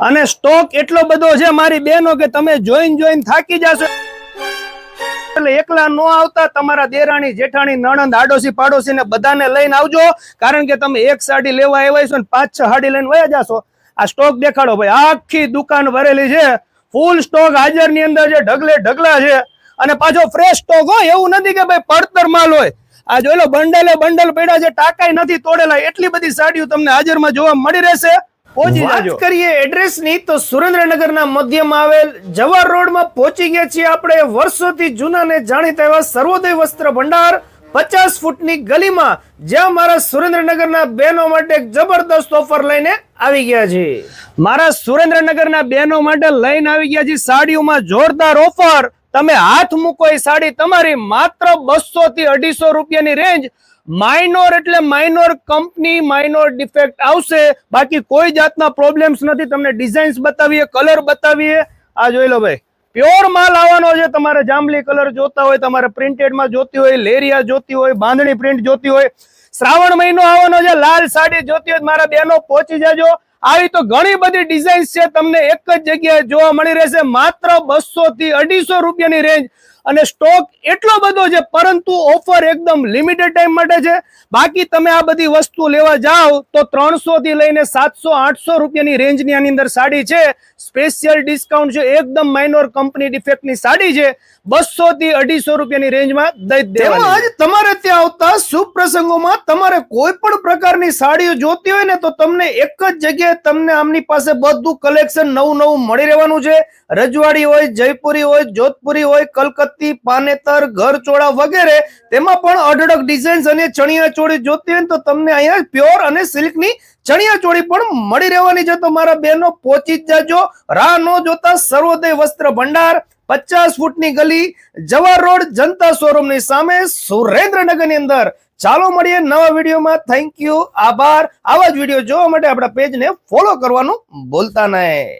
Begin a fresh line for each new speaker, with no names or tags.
અને સ્ટોક એટલો બધો છે મારી બેનો કે તમે જોઈન જોઈન થાકી જશો. એકલા નો આવતા તમારા દેરાણી, જેઠાણી, નણંદ, આડોશી પાડોશી ને બધાને લઈને આવજો. કારણ કે તમે એક સાડી લેવા આવ્યા છો ને પાંચ, છ સાડી લઈને વયા જાશો. આ સ્ટોક દેખાડો ભાઈ. આખી દુકાન ભરેલી છે. ફૂલ સ્ટોક હાજરની અંદર છે. ઢગલે ઢગલા છે. અને પાછો ફ્રેશ સ્ટોક હોય એવું નથી કે ભાઈ પડતર માલ હોય. આ જોઈ લો, બંડલે બંડલ પડ્યા છે. ટાંકાઈ નથી, તોડેલા. એટલી બધી સાડીઓ તમને હાજરમાં જોવા મળી રહેશે. પહોંચી જાજો. કરીએ એડ્રેસની તો સુરેન્દ્રનગરના મધ્યમાં આવેલ જવાહર રોડમાં પહોંચી ગયા છીએ આપણે. વર્ષોથી જૂના ને જાણીતા એવા સર્વોદય વસ્ત્ર ભંડાર પચાસ ફૂટની ગલીમાં જ્યાં મારા સુરેન્દ્રનગરના બહેનો માટે જબરદસ્ત ઓફર લઈને આવી ગયા છે. મારા સુરેન્દ્રનગરના બહેનો માટે લઈને આવી ગયા છે. સાડીઓમાં જોરદાર ઓફર. તમે હાથ મૂકો એ સાડી તમારી માત્ર બસો થી અઢીસો રૂપિયાની રેન્જ. માઇનોર એટલે માઇનોર કંપની માઇનોર ડિફેક્ટ આવશે. બાકી કોઈ જાતના પ્રોબ્લેમ્સ નથી. તમને ડિઝાઇન્સ બતાવીએ કલર બતાવીએ. આ જોઈ લો ભાઈ. પ્યોર માલ આવવાનો છે. તમારે જાંબલી કલર જોતા હોય, તમારે પ્રિન્ટેડમાં જોતી હોય, લેરિયા જોતી હોય, બાંધણી પ્રિન્ટ જોતી હોય. શ્રાવણ મહિનો આવવાનો છે. લાલ સાડી જોતી હોય મારા બેનો પહોંચી જાજો. આવી તો ઘણી બધી ડિઝાઇન છે તમને એક જ જગ્યાએ જોવા મળી રહેશે માત્ર બસો થી અઢીસો રૂપિયાની રેન્જ અને સ્ટોક એટલો બધો છે પરંતુ ઓફર એકદમ લિમિટેડ ટાઈમ માટે છે. બાકી તમે આ બધી વસ્તુ લેવા જાઓ તો ત્રણસો થી લઈને સાતસો આઠસો રૂપિયાની રેન્જની આની અંદર સાડી છે. સ્પેશિયલ ડિસ્કાઉન્ટ છે એકદમ માઇનોર કંપની ડિફેક્ટની સાડી છે. બસો થી અઢીસો રૂપિયાની રેન્જમાં દઈ દેવા તમારે આવતા શુભ પ્રસંગોમાં તમારે કોઈ પણ પ્રકારની સાડીઓ જોતી હોય ને તો તમને એક જ જગ્યાએ તમને આમની પાસે બધું કલેક્શન નવું નવું મળી રહેવાનું છે. રજવાડી હોય, જયપુરી હોય, જોધપુરી હોય, કલકત્તી, પાનેતર, ઘરચોળા વગેરે, તેમાં પણ અઢળક ડિઝાઇન્સ અને ચણિયા ચોળી જોતી હોય તો તમને અહીંયા પ્યોર અને સિલ્કની ચણિયા ચોળી પણ મળી રહેવાની છે. તો મારા બહેનો, પહોંચી જ જાજો. રાહ ન જોતા સર્વોદય વસ્ત્ર ભંડાર. પચાસ ફૂટની ગલી જવાહર રોડ જનતા શોરૂમની સામે સુરેન્દ્રનગરની અંદર. ચાલો મળીએ નવા વિડીયોમાં. થેન્ક યુ આભાર. આવા જ વીડિયો જોવા માટે આપણા પેજને ફોલો કરવાનું ભૂલતા નહીં.